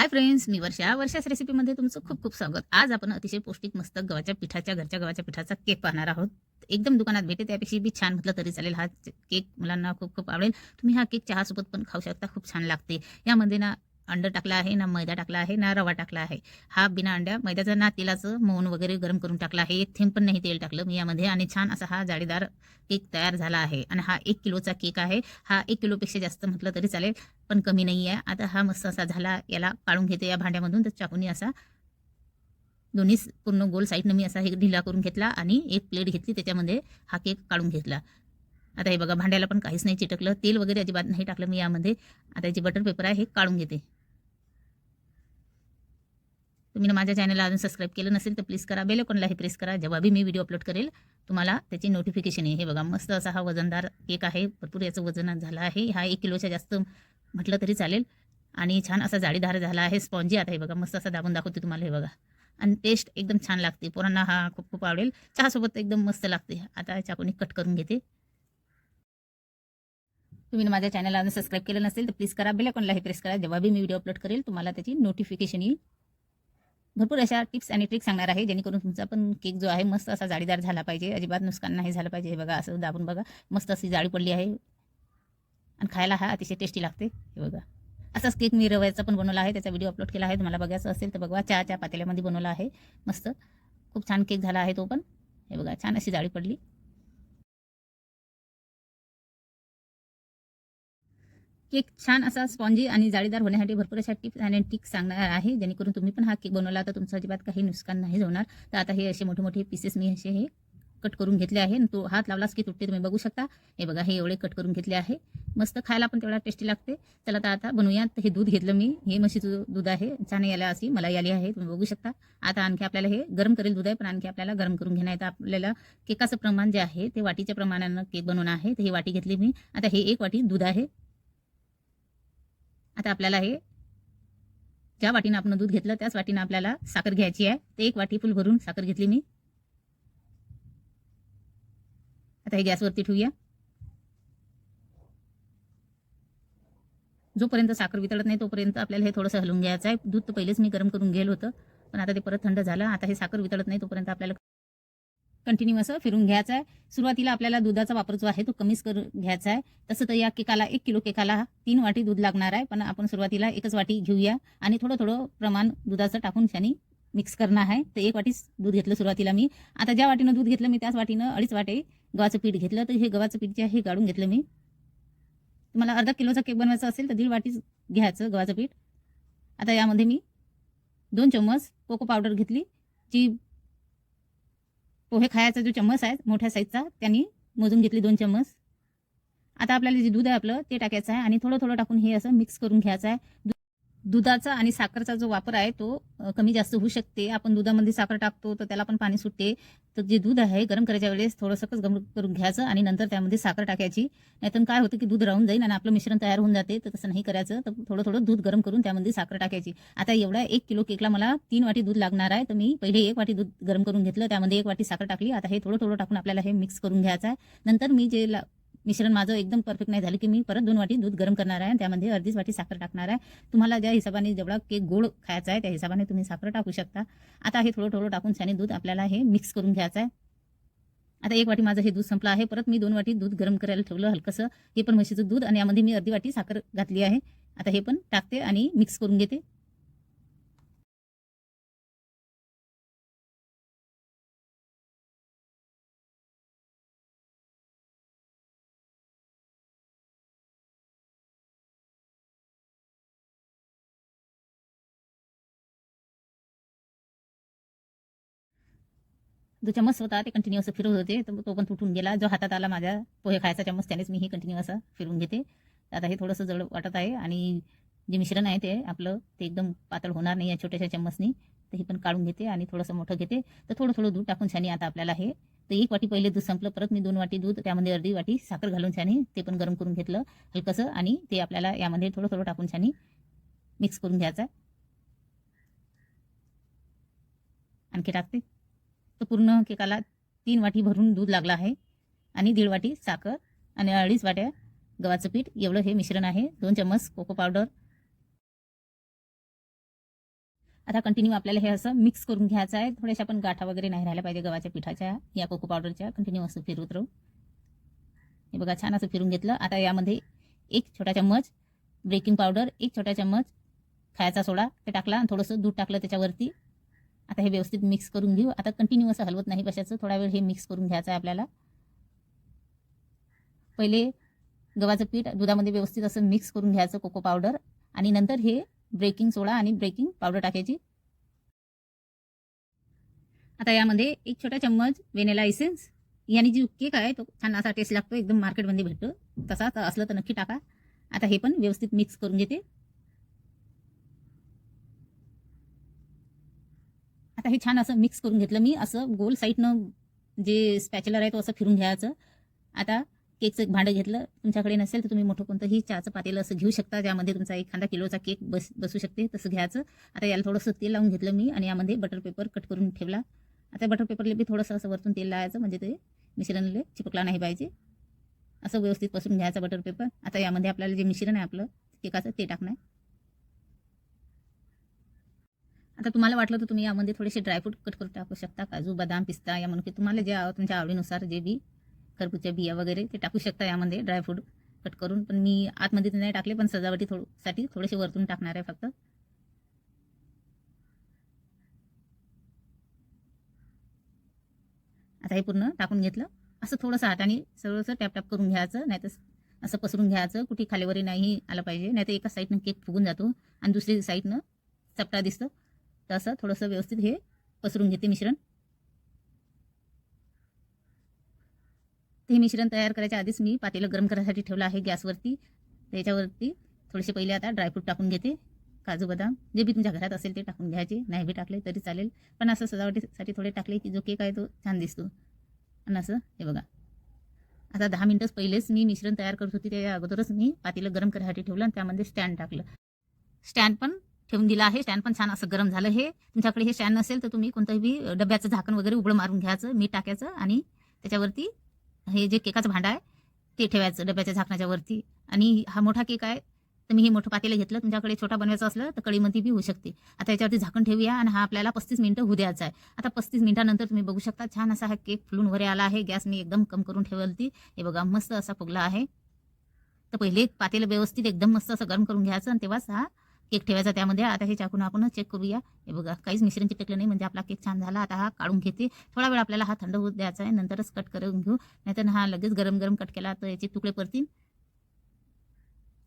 Hi friends मी वर्षा. वर्षाच रेसिपीमध्ये तुमचं खूप खूप स्वागत. आज आपण अतिशय पौष्टिक मस्त गव्हाच्या पिठाच्या घरच्या गव्हाच्या पिठाचा केक पाहणार आहोत. एकदम दुकानात भेटे त्यापेक्षा बी छान म्हटलं तरी चालेल. हा केक मुलांना खूप खूप आवडेल. तुम्ही हा केक चहासोबत पण खाऊ शकता खूप छान लागते. यामध्ये ना अंड टाकला आहे ना मैदा टाकला आहे ना रवा टाकला आहे. हा बिना अंड्या मैद्याचं ना तेलाचं मौन वगैरे गरम करून टाकला आहे. एक थेंब पण नाही तेल टाकलं मी यामध्ये आणि छान असा हा जाळीदार केक तयार झाला आहे. आणि हा एक किलोचा केक आहे. हा एक किलोपेक्षा जास्त म्हटलं तरी चालेल पण कमी नाही आहे. आता हा मस्त असा झाला याला काढून घेते या भांड्यामधून. तर चाकूनी असा दोन्ही पूर्ण गोल साईडनं मी असा हे ढिला करून घेतला आणि एक प्लेट घेतली. त्याच्यामध्ये हा केक काढून घेतला. आता हे बघा भांड्याला पण काहीच नाही चिटकलं. तेल वगैरे अजिबात नाही टाकलं मी यामध्ये. आता जे बटर पेपर आहे हे काढून घेते. तुम्ही ना माझ्या चॅनलला अजून सबस्क्राईब केलं नसेल तर प्लीज करा. बेल हे प्रेस करा. जेव्हा बी मी व्हिडिओ अपलोड करेल तुम्हाला त्याची नोटिफिकेशन येईल. हे बघा मस्त असा हा वजनदार केक आहे. भरपूर याचं वजन झालं आहे. हा एक किलोच्या जास्त म्हटलं तरी चालेल. आणि छान असा जाळीदार झाला आहे. स्पॉन्जी आता हे बघा मस्त असा दाबून दाखवते तुम्हाला हे बघा. आणि टेस्ट एकदम छान लागते. पोरांना हा खूप खूप आवडेल. चहासोबत एकदम मस्त लागते. आता चाकूने कट करून घेते. तुम्ही माझ्या चॅनलला अजून सबस्क्राईब केलं नसेल तर प्लीज करा. बेल हे प्रेस करा. जेव्हा बी मी व्हिडिओ अपलोड करेल तुम्हाला त्याची नोटिफिकेशन येईल. भरपूर अशा टिप्स आणि ट्रिक्स सांगणार आहे जेणेकरून तुमचा पण केक जो आहे मस्त असा जाळीदार झाला पाहिजे. अजिबात नुकसान नाही झालं पाहिजे. हे बघा असं दाबून बघा. मस्त अशी जाळी पडली आहे. आणि खायला हा अतिशय टेस्टी लागते. हे बघा. असाच केक मी रव्याचा पण बनवला आहे. त्याचा व्हिडिओ अपलोड केला आहे. तुम्हाला बघायचं असेल तर बघा चहाच्या पातेल्यामध्ये बनवला आहे. मस्त. खूप छान केक झाला आहे तो पण. हे बघा छान अशी जाळी पडली. केक छान असा स्पॉन्जी आणि जाळीदार होण्यासाठी भरपूर अशा टिप्स आणि टिक्स सांगणार आहे. जेणेकरून तुम्ही पण हा केक बनवला तर तुमचं अजिबात काही नुकसान नाही होणार. तर आता हे असे मोठे मोठे पीसेस मी असे हे कट करून घेतले आहे. आणि तो हात लावलाच की तुटते तुम्ही बघू शकता. हे बघा हे एवढे कट करून घेतले आहे. मस्त खायला पण तेवढा टेस्टी लागते. चला तर आता बनवूया तर हे दूध घेतलं मी. हे म्हशीचं दूध आहे. छान याला अशी मला आली आहे. तुम्ही बघू शकता. आता आणखी आपल्याला हे गरम करेल दूध आहे. पण आणखी आपल्याला गरम करून घेणं आहे. तर आपल्याला केकाचं प्रमाण जे आहे ते वाटीच्या प्रमाणानं केक बनवणं आहे. तर ही वाटी घेतली मी. आता हे एक वाटी दूध आहे. आता आपल्याला हे ज्या वाटीनं आपण दूध घेतलं त्याच वाटीनं आपल्याला साखर घ्यायची आहे. ते एक वाटी फुल भरून साखर घेतली मी. आता हे गॅसवरती ठेवूया. जोपर्यंत साखर वितळत नाही तोपर्यंत आपल्याला हे थोडंसं हलवून घ्यायचं आहे. दूध तर पहिलेच मी गरम करून गेलो होतं पण आता ते परत थंड झालं. आता हे साखर वितळत नाही तोपर्यंत आपल्याला कंटिन्यू असं फिरून घ्यायचं आहे. सुरुवातीला आपल्याला दुधाचा वापर जो आहे तो कमीच कर घ्यायचा आहे. तसं तर या केकाला एक किलो केकाला तीन वाटी दूध लागणार आहे. पण आपण सुरुवातीला एकच वाटी घेऊया आणि थोडं थोडं प्रमाण दुधाचं टाकून त्यांनी मिक्स करणं आहे. तर एक वाटीच दूध घेतलं सुरुवातीला मी. आता ज्या वाटीनं दूध घेतलं मी त्याच वाटीनं अडीच वाटे गव्हाचं पीठ घेतलं. तर हे गव्हाचं पीठ जे आहे हे गाळून घेतलं मी. तुम्हाला अर्धा किलोचा केक बनवायचा असेल तर दीड वाटी घ्यायचं गव्हाचं पीठ. आता यामध्ये मी दोन चम्मच कोको पावडर घेतली जी पोहे खायचा जो चम्मच आहे मोठ्या साईजचा त्यांनी मोजून घेतली दोन चम्मच. आता आपल्याला जे दूध आहे आपलं ते टाकायचं आहे आणि थोडं थोडं टाकून हे असं मिक्स करून घ्यायचं आहे. दुधाचा आणि साखरचा जो वापर आहे तो कमी जास्त होऊ शकते. आपण दुधामध्ये साखर टाकतो तर त्याला पण पाणी सुटते. तर जे दूध आहे गरम करायच्या वेळेस थोडंसंच गरम करून घ्यायचं आणि नंतर त्यामध्ये साखर टाकायची. नाहीतर काय होतं की दूध राहून जाईल आणि आपलं मिश्रण तयार होऊन जाते तर तसं नाही करायचं. तर थोडं थोडं दूध गरम करून त्यामध्ये साखर टाकायची. आता एवढ्या एक किलो केकला मला तीन वाटी दूध लागणार आहे. तर मी पहिले एक वाटी दूध गरम करून घेतलं त्यामध्ये एक वाटी साखर टाकली. आता हे थोडं थोडं टाकून आपल्याला हे मिक्स करून घ्यायचं आहे. नंतर मी जे ला- मिश्रण माझं एकदम परफेक्ट नाही झालं की मी परत दोन वाटी दूध गरम करणार आहे. त्यामध्ये अर्धीच वाटी साखर टाकणार आहे. तुम्हाला ज्या हिशोबाने जेवढा केक गोड खायचा आहे त्या हिशोबाने तुम्ही साखर टाकू शकता. आता हे थोडं थोडं टाकून छान दूध आपल्याला हे मिक्स करून घ्यायचं आहे. आता एक वाटी माझं हे दूध संपलं आहे. परत मी दोन वाटी दूध गरम करायला ठेवलं हलकंसं. हे पण म्हशीचं दूध आणि यामध्ये मी अर्धी वाटी साखर घातली आहे. आता हे पण टाकते आणि मिक्स करून घेते. जो चम्मच होता ते कंटिन्यू असं फिरवत होते. तर तो पण तुटून गेला. जो हातात आला माझ्या पोहे खायचा चम्मच त्यानेच मी हे कंटिन्यू असं फिरून घेते. आता हे थोडंसं जड वाटत आहे आणि जे मिश्रण आहे ते आपलं ते एकदम पातळ होणार नाही या छोट्याशा चम्मचनी. तर हे पण काढून घेते आणि थोडंसं मोठं घेते. तर थोडं थोडं दूध टाकून छानी आता आपल्याला हे. तर एक वाटी पहिले दूध संपलं. परत मी दोन वाटी दूध त्यामध्ये अर्धी वाटी साखर घालून छानी ते पण गरम करून घेतलं हलकंसं आणि ते आपल्याला यामध्ये थोडं थोडं टाकून छानी मिक्स करून घ्यायचं. आहे आणखी टाकते. तर पूर्ण केकाला तीन वाटी भरून दूध लागलं आहे आणि दीड वाटी साखर आणि अडीच वाट्या गव्हाचं पीठ. एवढं हे मिश्रण आहे. दोन चम्मच कोको पावडर. आता कंटिन्यू आपल्याला हे असं मिक्स करून घ्यायचं आहे. थोड्याशा पण गाठा वगैरे नाही राहिल्या पाहिजे गव्हाच्या पिठाच्या. या कोको पावडरच्या कंटिन्यू असं फिरवत राहू हे बघा छान असं फिरून घेतलं. आता यामध्ये एक छोटा चम्मच बेकिंग पावडर एक छोटा चम्मच खायचा सोडा. ते टाकला आणि थोडंसं दूध टाकलं त्याच्यावरती. आता हे व्यवस्थित मिक्स करून घेऊ. आता कंटिन्यू असं हलवत नाही कशाचं. थोडा वेळ हे मिक्स करून घ्यायचं आहे आपल्याला. पहिले गव्हाचं पीठ दुधामध्ये व्यवस्थित असं मिक्स करून घ्यायचं कोको पावडर आणि नंतर हे ब्रेकिंग सोडा आणि ब्रेकिंग पावडर टाकायची. आता यामध्ये एक छोटा चम्मच वेनेला इसेन्स याने जी केक आहे तो छान असा टेस्ट लागतो. एकदम मार्केटमध्ये भेटतो. तसा तर असलं तर नक्की टाका. आता हे पण व्यवस्थित मिक्स करून घेते. आता हे छान असं मिक्स करून घेतलं. मी असं गोल साईडनं जे स्पॅचलर आहे तो असं फिरून घ्यायचं. आता केकचं एक भांडं घेतलं. तुमच्याकडे नसेल तर तुम्ही मोठं कोणतंही चहाचं पातेलं असं घेऊ शकता. ज्यामध्ये तुमचा एखादा किलोचा केक बस बसू शकते तसं घ्यायचं. आता याला थोडंसं तेल लावून घेतलं मी आणि यामध्ये बटर पेपर कट करून ठेवला. आता बटर पेपरला बी थोडंसं असं वरतून तेल लावायचं. म्हणजे ते मिश्रणले चिपकला नाही पाहिजे. असं व्यवस्थित पसरून घ्यायचं बटर पेपर आता यामध्ये आपल्याला जे मिश्रण आहे आपलं केकाचं ते टाकणं आहे आता तुम्हाला वाटलं तर तुम्ही यामध्ये थोडेसे ड्रायफ्रूट कट करून टाकू शकता. काजू बदाम पिस्ता या म्हणून की तुम्हाला जे तुमच्या आवडीनुसार जे बी खरबूजच्या बिया वगैरे ते टाकू शकता यामध्ये ड्रायफ्रूट कट करून. पण मी आतमध्ये नाही टाकले पण सजावटी थोडसाठी थोडेसे वरतून टाकणार आहे फक्त. आता हे पूर्ण टाकून घेतलं. असं थोडंसं हाताने सरळसं टॅप टॅप करून घ्यायचं नाही तर असं पसरून घ्यायचं. कुठे खालीवरी नाही आलं पाहिजे नाही तर एका साईडनं केक फुगून जातो आणि दुसरी साईडनं चपटा दिसतं. तर असं थोडंसं व्यवस्थित हे पसरून घेते मिश्रण. ते हे मिश्रण तयार करायच्या आधीच मी पातेलं गरम करायसाठी ठेवलं आहे गॅसवरती. त्याच्यावरती थोडेसे पहिले आता ड्रायफ्रूट टाकून घेते. काजू बदाम जे बी तुमच्या घरात असेल ते टाकून घ्यायचे. नाही बी टाकले तरी चालेल. पण असं सजावटीसाठी थोडे टाकले की जो केक आहे तो छान दिसतो. आणि असं हे बघा. आता दहा मिनटंच पहिलेच मी मिश्रण तयार करत होती. त्या अगोदरच मी पातेलं गरम करायसाठी ठेवलं आणि त्यामध्ये स्टँड टाकलं. स्टँड पण ठेवून दिलं आहे. स्टँड पण छान असं गरम झालं हे. तुमच्याकडे हे स्टँड नसेल तर तुम्ही कोणतंही डब्याचं झाकण वगैरे उघडं मारून घ्यायचं मीठ टाकायचं आणि त्याच्यावरती हे जे केकाचं भांडं आहे ते ठेवायचं डब्याच्या झाकणाच्या वरती. आणि हा मोठा केक आहे तर मी हे मोठं पातेलं घेतलं तुमच्याकडे छोटा बनवायचं असलं तर कढीमध्ये बी होऊ शकते. आता याच्यावरती झाकण ठेवूया आणि हा आपल्याला पस्तीस मिनिटं होऊ द्यायचा आहे. आता पस्तीस मिनिटानंतर तुम्ही बघू शकता छान असा हा केक फुलून वरे आला आहे. गॅस मी एकदम कम करून ठेवलती. हे बघा मस्त असा फुगला आहे. तर पहिले पातेलं व्यवस्थित एकदम मस्त असं गरम करून घ्यायचं आणि तेव्हाच हा केक ठेवायचा त्यामध्ये. आता हे चाकून आपण चेक करूया. हे बघा काहीच मिश्रण चिटकलं नाही. म्हणजे आपला केक छान झाला. आता हा काढून घेते. थोडा वेळ आपल्याला हा थंड होऊ द्यायचा आहे. नंतरच कट करून घेऊ. नाहीतर हा लगेच गरम गरम कट केला तर याचे तुकडे पडतील.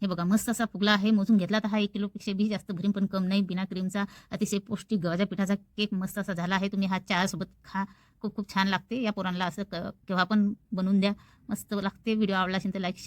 हे बघा मस्त असा फुगला आहे. मोजून घेतला तर हा एक किलोपेक्षा बी जास्त भरीम पण कम नाही. बिना क्रीमचा अतिशय पौष्टिक गव्हाच्या पिठाचा केक मस्त असा झाला आहे. तुम्ही हा चहासोबत खा. खूप खूप छान लागते. या पोरांना असं क- केव्हा पण बनवून द्या. मस्त लागते. व्हिडिओ आवडला असेल तर लाईक